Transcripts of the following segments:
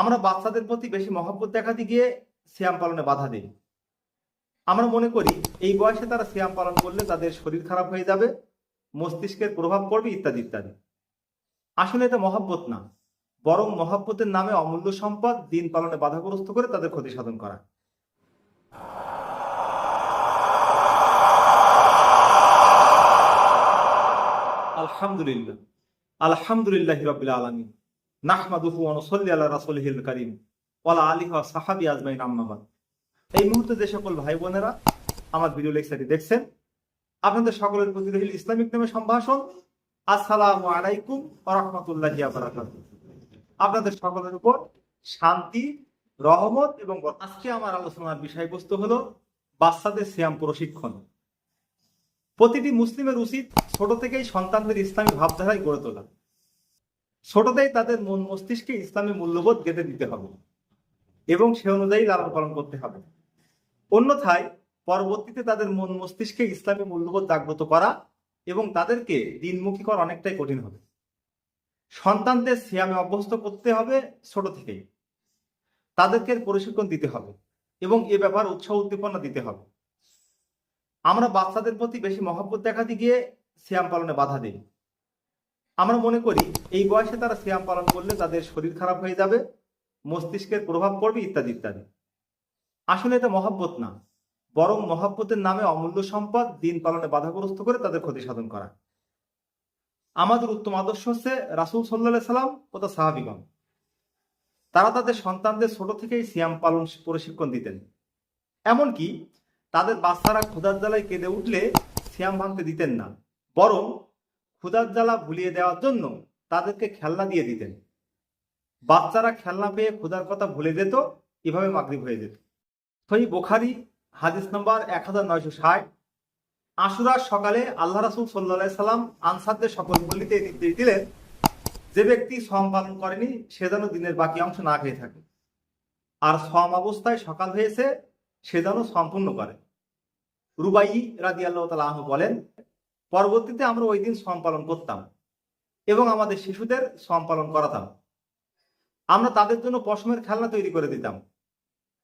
আমরা বাচ্চাদের প্রতি বেশি মহব্বত দেখাতে গিয়ে সিয়াম পালনে বাধা দিই। আমরা মনে করি এই বয়সে তারা সিয়াম পালন করলে তাদের শরীর খারাপ হয়ে যাবে, মস্তিষ্কের প্রভাব পড়বে ইত্যাদি ইত্যাদি। আসলে এটা মহাব্বত না, বরং মহব্বতের নামে অমূল্য সম্পদ দিন পালনে বাধাগ্রস্ত করে তাদের ক্ষতি সাধন করা। আলহামদুলিল্লাহ আলহামদুলিল্লাহ রবিল আলমিন। নাহমাদুহু অনুসল্লি আল্লাহ রাসুলহিল করিম ওয়ালা আলিহ সাহাবি আজমাইন আম্মাবাদ এই মুহূর্তে যে সকল ভাই বোনেরা আমার ভিডিও লেকচারটি দেখছেন, আপনাদের সকলের প্রতি রহিল ইসলামিক নামে সম্ভাষণ। আসসালামু আলাইকুম রহমতুল্লাহি আপনাদের সকলের উপর শান্তি, রহমত এবং আজকে আমার আলোচনার বিষয়বস্তু হলো বাচ্চাদের সিয়াম প্রশিক্ষণ। প্রতিটি মুসলিমের উচিত ছোট থেকেই সন্তানদের ইসলামী ভাবধারায় গড়ে তোলা। ছোটতেই তাদের মন মস্তিষ্কে ইসলামী মূল্যবোধ গেঁথে দিতে হবে এবং সে অনুযায়ী লালন পালন করতে হবে। অন্যথায় পরবর্তীতে তাদের মন মস্তিষ্কে ইসলামী মূল্যবোধ জাগ্রত করা এবং তাদেরকে দিনমুখী করা অনেকটাই কঠিন হবে। সন্তানদের সিয়ামে অভ্যস্ত করতে হবে ছোট থেকেই তাদেরকে প্রশিক্ষণ দিতে হবে এবং এ ব্যাপার উৎসাহ উদ্দীপনা দিতে হবে। আমরা বাচ্চাদের প্রতি বেশি মহব্বত দেখাতে গিয়ে সিয়াম পালনে বাধা দিই। আমরা মনে করি এই বয়সে তারা সিয়াম পালন করলে তাদের শরীর খারাপ হয়ে যাবে, মস্তিষ্কের প্রভাব পড়বে ইত্যাদি ইত্যাদি। আসলে এটা মহব্বত না। বরং মহব্বতের নামে অমূল্য সম্পদ দিন পালনে বাধাগ্রস্ত করে তাদের ক্ষতি সাধন করা। আমাদের উত্তম আদর্শ হচ্ছে রাসুল সাল্লাহ সাল্লাম ও তার সাহাবিগণ। তারা তাদের সন্তানদের ছোট থেকেই সিয়াম পালন প্রশিক্ষণ দিতেন। এমনকি তাদের বাচ্চারা ক্ষুধার জ্বালায় কেঁদে উঠলে সিয়াম ভাঙতে দিতেন না। বরং ক্ষুধার জ্বালা ভুলিয়ে দেওয়ার জন্য তাদেরকে খেলনা দিয়ে দিতেন। বাচ্চারা খেলনা পেয়ে ক্ষুধার কথা ভুলে যেত, এভাবে মাগরিব হয়ে যেত। সই বোখারি, হাদিস নম্বর এক হাজার নয়শো ষাট। আশুরার সকালে আল্লাহ রাসুল সাল্লা সাল্লাম আনসারদের সকল পল্লীতে নির্দেশ দিলেন, যে ব্যক্তি সম পালন করেনি, সে যেন দিনের বাকি অংশ না খেয়ে থাকে। আর সম অবস্থায় সকাল হয়েছে, সে যেন সম্পূর্ণ করে। রুবাই রাজি আল্লাহ তালাহ বলেন পরবর্তীতে আমরা ওই দিন সম পালন করতাম এবং আমাদের শিশুদের সম পালন করাতাম। আমরা তাদের জন্য পশমের খেলনা তৈরি করে দিতাম।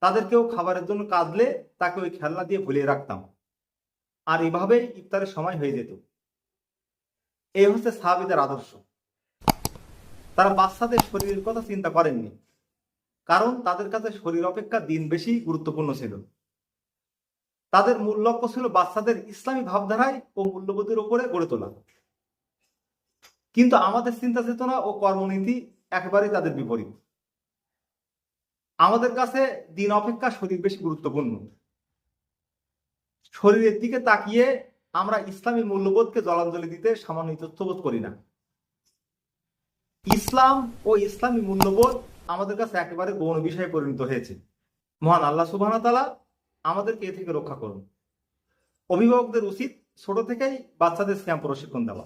তাদেরকেও খাবারের জন্য কাঁদলে তাকে ওই খেলনা দিয়ে ভুলিয়ে রাখতাম। আর এভাবেই ইফতারের সময় হয়ে যেত। এই হচ্ছে সাহাবিদের আদর্শ। তারা বাচ্চাদের শরীরের কথা চিন্তা করেননি। কারণ তাদের কাছে শরীর অপেক্ষা দিন বেশি গুরুত্বপূর্ণ ছিল। তাদের মূল লক্ষ্য ছিল বাচ্চাদের ইসলামী ভাবধারায় ও মূল্যবোধের উপরে গড়ে তোলা। কিন্তু আমাদের চিন্তা চেতনা ও কর্মনীতি একেবারেই তাদের বিপরীত। আমাদের কাছে দিন অপেক্ষা শরীর বেশি গুরুত্বপূর্ণ। শরীরের দিকে তাকিয়ে আমরা ইসলামী মূল্যবোধকে জলাঞ্জলি দিতে সামান্য ইতস্তবোধ করি না। ইসলাম ও ইসলামী মূল্যবোধ আমাদের কাছে একেবারে গৌণ বিষয়ে পরিণত হয়েছে। মহান আল্লাহ সুবাহ তালা আমাদেরকে এ থেকে রক্ষা করুন। অভিভাবকদের উচিত ছোট থেকেই বাচ্চাদের শ্যাম প্রশিক্ষণ দেওয়া।